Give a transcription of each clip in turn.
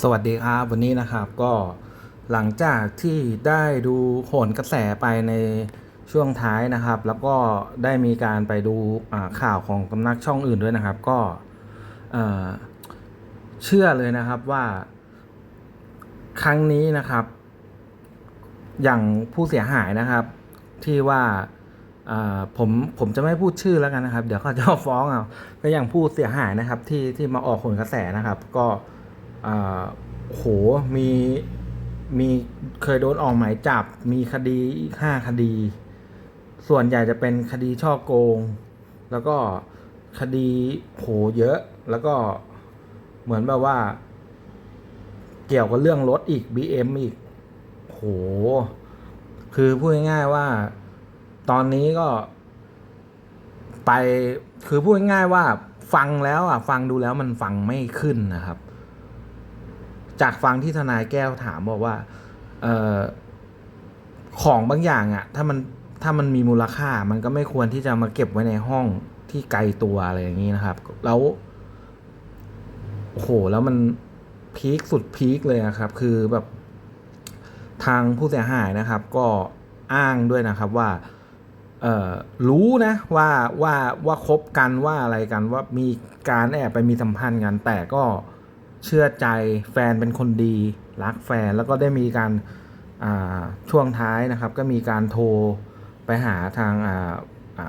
สวัสดีครับวันนี้นะครับก็หลังจากที่ได้ดูโหนกระแสไปในช่วงท้ายนะครับ แล้วก็ได้มีการไปดูข่าวของสำนักช่องอื่นด้วยนะครับ ก็เชื่อเลยนะครับว่าครั้งนี้นะครับ อย่างผู้เสียหายนะครับ ที่ว่าผมผมจะไม่พูดชื่อแล้วกันนะครับ เดี๋ยวเขาจะฟ้องเอาก็อย่างผู้เสียหายนะครับ ที่ที่มาออกโหนกระแสนะครับ ก็ โหมีมีเคยโดนออกหมายจับ มีคดีห้าคดี ส่วนใหญ่จะเป็นคดีช่อโกง แล้วก็คดีโหเยอะ แล้วก็เหมือนแบบว่า เกี่ยวกับเรื่องรถอีก BM อีกโห คือพูดง่ายๆว่า ตอนนี้ก็ ไป คือพูดง่ายๆว่า ฟังแล้วอะ ฟังดูแล้วมันฟังไม่ขึ้นนะครับ จากฟังที่ทนายแก้วถามบอกว่าเออของบางอย่างอะถ้ามันถ้ามันมีมูลค่า มันก็ไม่ควรที่จะมาเก็บไว้ในห้องที่ไกลตัวอะไรอย่างนี้นะครับ แล้วโอ้โหแล้วมันพีคสุดพีคเลยนะครับ คือแบบทางผู้เสียหายนะครับ ก็อ้างด้วยนะครับว่าเออรู้นะว่าว่าว่าคบกันว่าอะไรกันว่ามีการแอบไปมีสัมพันธ์กันแต่ก็ เชื่อใจแฟนเป็นคนดี รักแฟนแล้วก็ได้มีการาช่วงท้ายนะครับ ก็มีการโทรไปหาทางา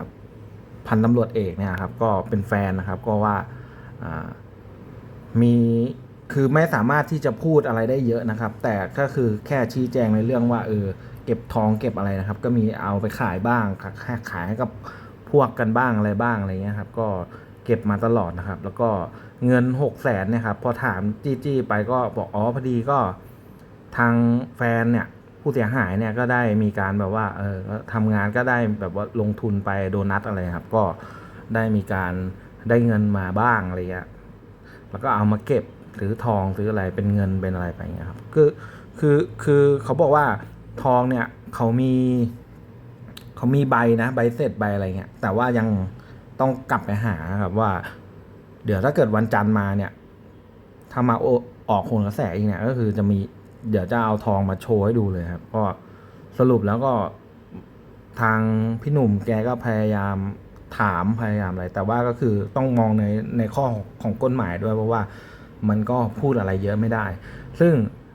าพันตำรวจเอกเนี่ยครับก็เป็นแฟนนะครับก็ว่าามีคือไม่สามารถที่จะพูดอะไรได้เยอะนะครับ แต่ก็คือแค่ชี้แจงในเรื่องว่าเออเก็บทองเก็บอะไรนะครับ ก็มีเอาไปขายบ้างขายขายให้กับ พวกกันบ้างอะไรบ้างอะไรเงี้ยครับ ก็เก็บมาตลอดนะครับ แล้วก็เงินหกแสนเนี่ยครับพอถามจี้จี้ไปก็บอกอ๋อพอดีก็ทางแฟนเนี่ยผู้เสียหายเนี่ยก็ได้มีการแบบว่าเออทำงานก็ได้แบบว่าลงทุนไปโดนัทอะไรครับ ก็ได้มีการได้เงินมาบ้างอะไรเงี้ยแล้วก็เอามาเก็บซื้อทองซื้ออะไรเป็นเงินเป็นอะไรไปเงี้ยครับคือคือคือเขาบอกว่าทองเนี่ยเขามี เขามีใบนะใบเสร็จใบอะไรเงี้ยแต่ว่ายังต้องกลับไปหาครับว่า เดี๋ยวถ้าเกิดวันจันทร์มาเนี่ยถ้ามาโอออกโหนกระแสอีกเนี่ยก็คือจะมีเดี๋ยวจะเอาทองมาโชว์ให้ดูเลยครับ ก็สรุปแล้วก็ทางพี่หนุ่มแกก็พยายามถามพยายามอะไร แต่ว่าก็คือต้องมองในในข้อของกฎหมายด้วยเพราะว่ามันก็พูดอะไรเยอะไม่ได้ ซึ่ง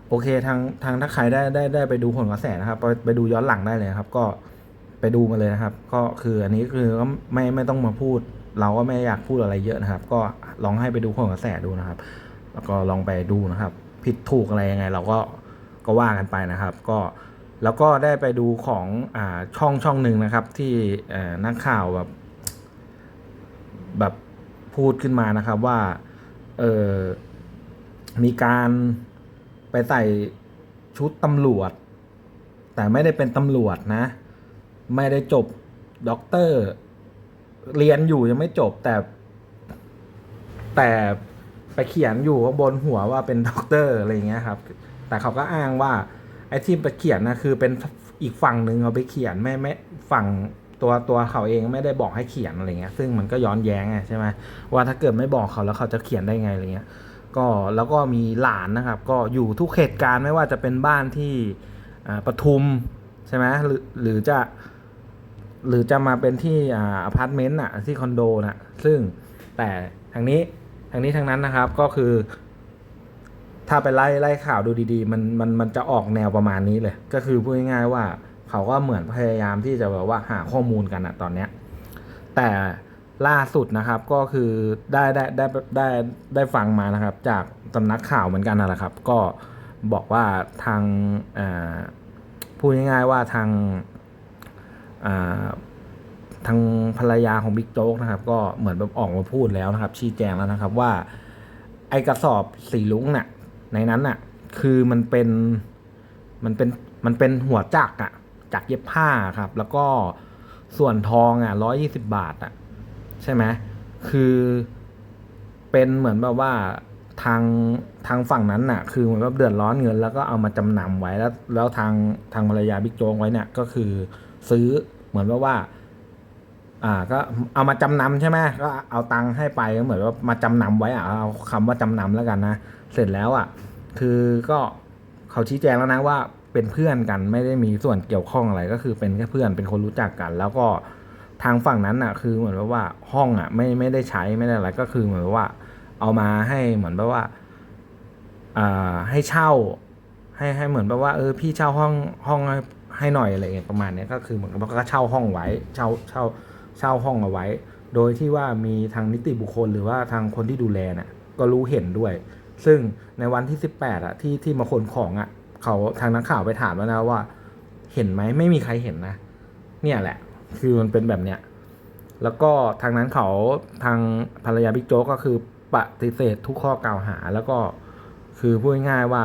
โอเคทางทางถ้าใครได้ได้ได้ไปดูผลกระแสนะครับ ไปไปดูย้อนหลังได้เลยครับ ก็ ไปดูมาเลยนะครับ ก็คืออันนี้คือก็ไม่ไม่ต้องมาพูด เราก็ไม่อยากพูดอะไรเยอะนะครับ ก็ลองให้ไปดูผลกระแสดูนะครับ แล้วก็ลองไปดูนะครับ ผิดถูกอะไรยังไง เราก็ก็ว่ากันไปนะครับ ก็แล้วก็ได้ไปดูของอ่าช่องช่องหนึ่งนะครับ ที่เอ่อนักข่าวแบบแบบพูดขึ้นมานะครับว่าเออมีการไปใส่ชุดตำรวจ แต่ไม่ได้เป็นตำรวจนะ ไม่ได้จบด็อกเตอร์ เรียนอยู่ยังไม่จบแต่ แต่ไปเขียนอยู่ข้างบนหัวว่าเป็นด็อกเตอร์อะไรเงี้ยครับ แต่เขาก็อ้างว่าไอ้ที่ไปเขียนนะคือเป็นอีกฝั่งหนึ่งเอาไปเขียนไม่ไม่ฝั่งตัวตัวเขาเองไม่ได้บอกให้เขียนอะไรเงี้ย ซึ่งมันก็ย้อนแย้งไงใช่ไหมว่าถ้าเกิดไม่บอกเขาแล้วเขาจะเขียนได้ไงอะไรเงี้ย ก็แล้วก็มีหลานนะครับ ก็อยู่ทุกเหตุการณ์ไม่ว่าจะเป็นบ้านที่ปทุมใช่ไหมหรือหรือจะ หรือจะมาเป็นที่อาพาร์ตเมนต์อะที่คอนโดนะซึ่งแต่ทางนี้ทางนี้ทางนั้นนะครับก็คือ ถ้าไปไล่ไล่ข่าวดูดีๆ มันมันมันจะออกแนวประมาณนี้เลย ก็คือพูดง่ายๆว่าเขาก็เหมือนพยายามที่จะแบบว่าหาข้อมูลกันอะตอนเนี้ยแต่ล่าสุดนะครับก็คือได้ได้ได้ได้ได้ฟังมานะครับ จากสำนักข่าวเหมือนกันนั่นแหละครับ ก็บอกว่าทางพูดง่ายๆว่าทาง ทางภรรยาของบิ๊กโจ๊กนะครับ ก็เหมือนแบบออกมาพูดแล้วนะครับ ชี้แจงแล้วนะครับว่า ไอกระสอบสีลุงเนี่ยในนั้นน่ะ คือมันเป็นมันเป็นมันเป็นหัวจักอะจักเย็บผ้าครับ แล้วก็ส่วนทองอะร้อยี่สิบาทอะ ใช่ไหมคือเป็นเหมือนแบบว่าทางทางฝั่งนั้นน่ะ คือเหมือนว่าเดือดร้อนเงิน แล้วก็เอามาจำนำไว้แล้ว แล้วทางทางภรรยาบิ๊กโจ๊กไว้เนี่ยก็คือ ซื้อเหมือนว่าว่า อ่า ก็เอามาจำนำใช่ไหมก็เอาตังค์ให้ไปก็เหมือนว่ามาจำนำไว้อะเอาคำว่าจำนำแล้วกันนะเสร็จแล้วอะ คือก็เขาชี้แจงแล้วนะว่าเป็นเพื่อนกันไม่ได้มีส่วนเกี่ยวข้องอะไรก็คือเป็นแค่เพื่อนเป็นคนรู้จักกัน แล้วก็ทางฝั่งนั้นอะ คือเหมือนว่าห้องอะ ไม่ไม่ได้ใช้ไม่ได้อะไรก็คือเหมือนว่า เอามาให้เหมือนแบบว่าอ่าให้เช่า ให้ให้เหมือนแบบว่า เออพี่เช่าห้องห้อง ให้หน่อยอะไรเงี้ยประมาณเนี้ยก็คือเหมือนกับว่าก็เช่าห้องไว้เช่าเช่าเช่าห้องเอาไว้ โดยที่ว่ามีทางนิติบุคคลหรือว่าทางคนที่ดูแลน่ะก็รู้เห็นด้วย ซึ่งในวันที่ 18อะที่ที่มาขนของอะเขาทางนักข่าวไปถามแล้วนะว่า เห็นไหมไม่มีใครเห็นนะ เนี่ยแหละ คือมันเป็นแบบเนี้ยแล้วก็ทางนั้นเขาทางภรรยาบิ๊กโจ๊กก็คือปฏิเสธทุกข้อกล่าวหา แล้วก็คือพูดง่ายๆว่า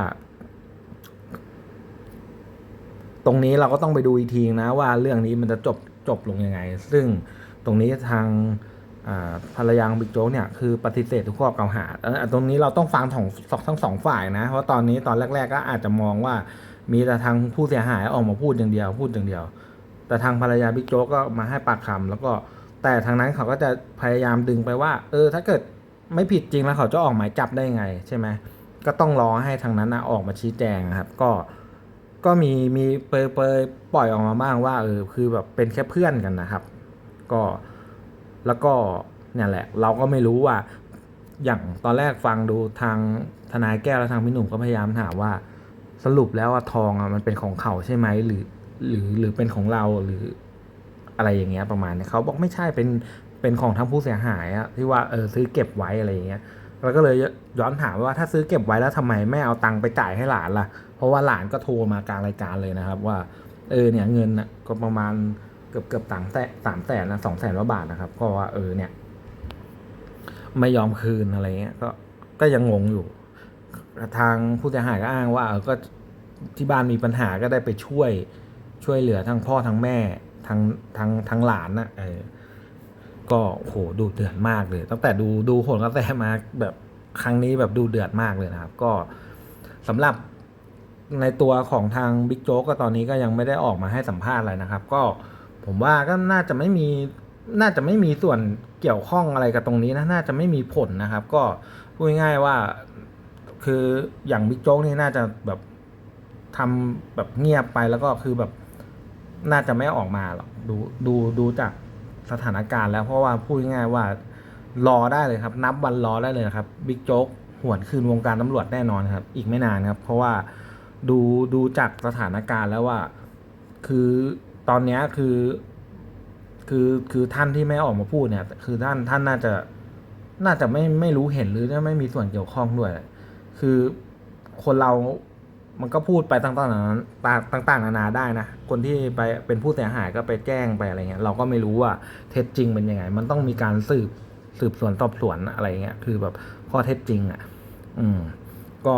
ตรงนี้เราก็ต้องไปดูอีกทีนะว่าเรื่องนี้มันจะจบจบลงยังไง ซึ่งตรงนี้ทางภรรยาของบิ๊กโจ๊กเนี่ยคือปฏิเสธทุกข้อกล่าวหาตรงนี้เราต้องฟังของสองทั้งสองฝ่ายนะเพราะตอนนี้ตอนแรก ๆ ก็อาจจะมองว่ามีแต่ทางผู้เสียหายออกมาพูดอย่างเดียวพูดอย่างเดียว แต่ทางภรรยาบิ๊กโจ๊กก็มาให้ปากคำแล้วก็แต่ทางนั้นเขาก็จะพยายามดึงไปว่า เออถ้าเกิดไม่ผิดจริงแล้วเขาจะออกหมายจับได้ไงใช่ไหมก็ต้องรอให้ทางนั้นนะออกมาชี้แจงครับ ก็ ก็มีมีเปรยเปรยปล่อยออกมาบ้างว่าเออคือแบบเป็นแค่เพื่อนกันนะครับ ก็แล้วก็เนี่ยแหละ เราก็ไม่รู้ว่า อย่างตอนแรกฟังดูทางทนายแก้วและทางพี่หนุ่มก็พยายามถามว่า สรุปแล้วอะทองอะมันเป็นของเขาใช่ไหมหรือ หรือหรือเป็นของเราหรืออะไรอย่างเงี้ยประมาณเนี้ยเขาบอกไม่ใช่เป็นเป็นของทั้งผู้เสียหายอะที่ว่าเออซื้อเก็บไว้อะไรอย่างเงี้ย เราก็เลยย้อนถามว่าถ้าซื้อเก็บไว้แล้วทำไมไม่เอาตังค์ไปจ่ายให้หลานล่ะ เพราะว่าหลานก็โทรมากลางรายการเลยนะครับ ว่าเออเนี่ยเงินน่ะก็ประมาณเกือบเกือบต่างแสนสามแสนนะสองแสนว่าบาทนะครับ ก็ว่าเออเนี่ย ไม่ยอมคืนอะไรเงี้ย ก็ก็ยังงงอยู่ ทางผู้เสียหายก็อ้างว่าเออก็ที่บ้านมีปัญหาก็ได้ไปช่วยช่วยเหลือทั้งพ่อทั้งแม่ทั้งทั้งทั้งหลานนะเออ ก็โหดูเดือดมากเลย ตั้งแต่ดูดูผลกระแสมาแบบครั้งนี้แบบดูเดือดมากเลยนะครับ ก็สำหรับในตัวของทางบิ๊กโจ๊กก็ตอนนี้ก็ยังไม่ได้ออกมาให้สัมภาษณ์อะไรนะครับ ก็ผมว่าก็น่าจะไม่มีน่าจะไม่มีส่วนเกี่ยวข้องอะไรกับตรงนี้นะน่าจะไม่มีผลนะครับ ก็พูดง่ายๆว่าคืออย่างบิ๊กโจ๊กนี่น่าจะแบบทำแบบเงียบไปแล้วก็คือแบบน่าจะไม่ออกมาหรอกดูดูดูจาก สถานการณ์แล้วเพราะว่าพูดง่ายว่ารอได้เลยครับ นับวันรอได้เลยครับบิ๊กโจ๊กหวนคืนวงการตำรวจแน่นอนครับ อีกไม่นานครับ เพราะว่าดูดูจากสถานการณ์แล้วว่า คือตอนนี้คือ คือคือท่านที่ไม่ออกมาพูดเนี่ย คือท่านท่านน่าจะน่าจะไม่ไม่รู้เห็นหรือไม่มีส่วนเกี่ยวข้องด้วย คือคนเรา มันก็พูดไปต่างๆนานาต่างๆนานาได้นะ คนที่ไปเป็นผู้เสียหายก็ไปแจ้งไปอะไรเงี้ย เราก็ไม่รู้ว่าเท็จจริงเป็นยังไง มันต้องมีการสืบสืบสวนสอบสวนอะไรเงี้ย คือแบบข้อเท็จจริงอะ อืม ก็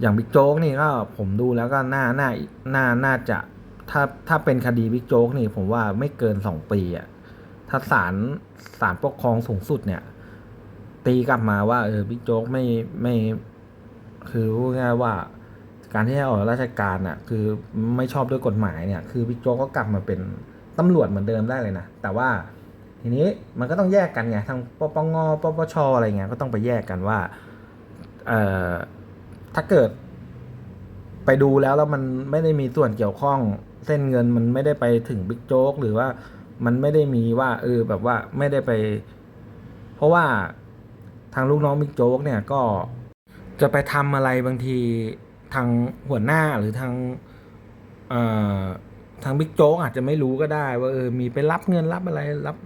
อย่างบิ๊กโจ๊กนี่ก็ผมดูแล้วก็น่าน่าน่าน่าจะ ถ้าถ้าเป็นคดีบิ๊กโจ๊กนี่ ผมว่าไม่เกินสองปีอะ ถ้าศาลศาลปกครองสูงสุดเนี่ย ตีกลับมาว่าเออบิ๊กโจ๊กไม่ไม่ คือพูดง่ายว่าการที่ให้ออกราชการน่ะคือไม่ชอบด้วยกฎหมายเนี่ยคือบิ๊กโจ๊กก็กลับมาเป็นตำรวจเหมือนเดิมได้เลยนะแต่ว่าทีนี้มันก็ต้องแยกกันไงทางปปงปปชอะไรเงี้ยก็ต้องไปแยกกันว่าเอ่อถ้าเกิดไปดูแล้วแล้วมันไม่ได้มีส่วนเกี่ยวข้องเส้นเงินมันไม่ได้ไปถึงบิ๊กโจ๊กหรือว่ามันไม่ได้มีว่าเออแบบว่าไม่ได้ไป เพราะว่าทางลูกน้องบิ๊กโจ๊กเนี่ยก็ จะไปทำอะไรบางทีทางหัวหน้าหรือทางเอ่อทางบิ๊กโจ๊กอาจจะไม่รู้ก็ได้ ว่าเออมีไปรับเงินรับอะไรรับ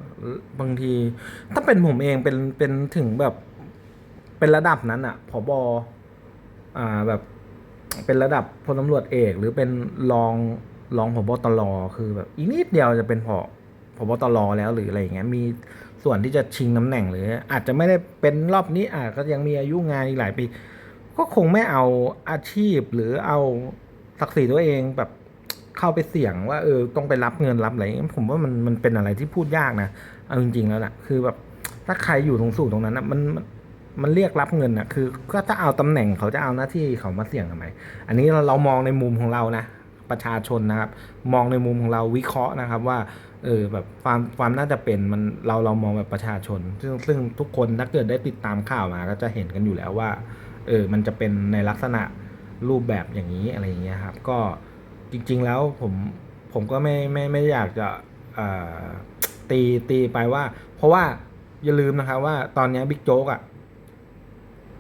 บางที ถ้าเป็นผมเองเป็นเป็นถึงแบบเป็นระดับนั้นอะผบอ่าแบบเป็นระดับพลตำรวจเอก หรือเป็นรองรองผบตรคือแบบอีกนิดเดียวจะเป็นผอผบตรแล้วหรืออะไรอย่างเงี้ยมีส่วนที่จะชิงตำแหน่งหรือ อาจจะไม่ได้เป็นรอบนี้อาจก็ยังมีอายุงานอีกหลายปี ก็คงไม่เอาอาชีพหรือเอาศักดิ์ศรีตัวเองแบบเข้าไปเสี่ยงว่าเออต้องไปรับเงินรับอะไรผมว่ามันมันเป็นอะไรที่พูดยากนะเอาจริง ๆ แล้วแหละคือแบบถ้าใครอยู่ตรงสูงตรงนั้นนะมันมันเรียกรับเงินอะคือ ก็จะเอาตำแหน่งเขาจะเอาหน้าที่เขามาเสี่ยงทำไมอันนี้เราเรามองในมุมของเรานะประชาชนนะครับ มองในมุมของเราวิเคราะห์นะครับว่าเออแบบความความน่าจะเป็นมันเราเรามองแบบประชาชน ซึ่งซึ่งทุกคนถ้าเกิดได้ติดตามข่าวมาก็จะเห็นกันอยู่แล้วว่า เออมันจะเป็นในลักษณะรูปแบบอย่างนี้อะไรอย่างเงี้ยครับ ก็จริง ๆแล้วผมผมก็ไม่ไม่ไม่อยากจะตีตีไปว่า เพราะว่าอย่าลืมนะครับว่าตอนนี้บิ๊กโจ๊กอะ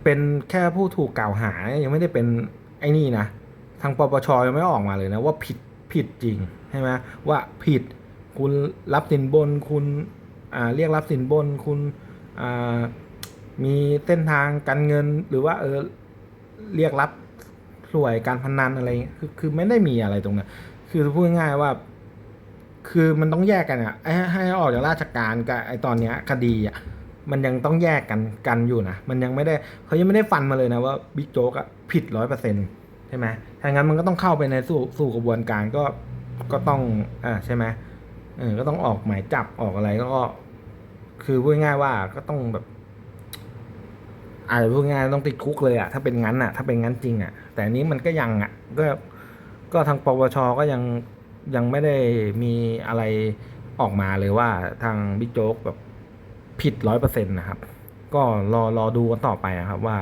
เป็นแค่ผู้ถูกกล่าวหายังไม่ได้เป็นไอ้นี่นะทางปปชยังไม่ออกมาเลยนะว่าผิดผิดจริงใช่ไหมว่าผิดคุณรับสินบนคุณอ่าเรียกรับสินบนคุณอ่า มีเส้นทางการเงินหรือว่าเออเรียกรับสวยการพนันอะไรคือคือไม่ได้มีอะไรตรงนั้นคือพูดง่ายๆว่า คือมันต้องแยกกันอะไอ้ให้ออกจากราชการกับไอ้ตอนเนี้ยคดีอะมันยังต้องแยกกันกันอยู่นะมันยังไม่ได้เขายังไม่ได้ฟันมาเลยนะว่าบิ๊กโจ๊กอะผิดร้อยเปอร์เซ็นต์ใช่ไหมถ้างั้นมันก็ต้องเข้าไปในสู่สู่กระบวนการก็ก็ต้องอ่าใช่ไหมเออก็ต้องออกหมายจับออกอะไรก็ คือพูดง่ายว่าก็ต้องแบบ อาจจะพูดง่ายต้องติดคุกเลยอะถ้าเป็นงั้นอะถ้าเป็นงั้นจริงอะแต่อันนี้มันก็ยังอะก็ก็ทางปปชก็ยังยังไม่ได้มีอะไรออกมาเลยว่าทางบิ๊กโจ๊กแบบผิดร้อยเปอร์เซ็นต์นะครับ ก็รอรอดูกันต่อไปอะครับว่า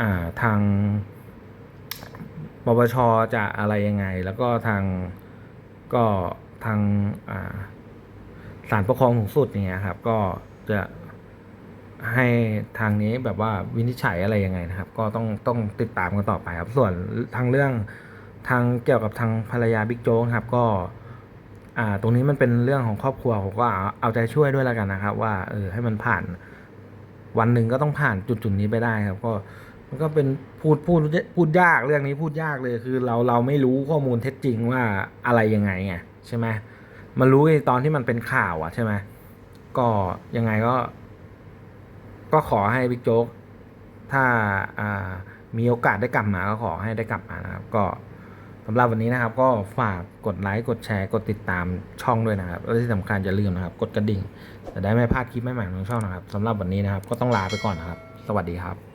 อ่าทางปปชจะอะไรยังไง แล้วก็ทางก็ทางอ่าศาลปกครองสูงสุดเนี่ยครับ ก็จะ ให้ทางนี้แบบว่าวินิจฉัยอะไรยังไงนะครับ ก็ต้องต้องติดตามกันต่อไปครับ ส่วนทางเรื่องทางเกี่ยวกับทางภรรยาบิ๊กโจ๊กครับก็อ่าตรงนี้มันเป็นเรื่องของครอบครัวผมก็เอาใจช่วยด้วยแล้วกันนะครับ ว่าเออให้มันผ่าน วันหนึ่งก็ต้องผ่านจุดจุดๆนี้ไปได้ครับ ก็มันก็เป็นพูดพูดพูดยากเรื่องนี้พูดยากเลยคือเราเราไม่รู้ข้อมูลเท็จจริงว่าอะไรยังไงไงใช่ไหมมันรู้ตอนที่มันเป็นข่าวอะใช่ไหมก็ยังไงก็ ก็ขอให้บิ๊กโจ๊กถ้าามีโอกาสได้กลับมาก็ขอให้ได้กลับมานะครับ ก็สำหรับวันนี้นะครับ ก็ฝากกดไลค์กดแชร์กดติดตามช่องด้วยนะครับและที่สำคัญอย่าลืมนะครับ กดกระดิ่งจะได้ไม่พลาดคลิปใหม่ๆของช่องนะครับสำหรับวันนี้นะครับ ก็ต้องลาไปก่อนนะครับ สวัสดีครับ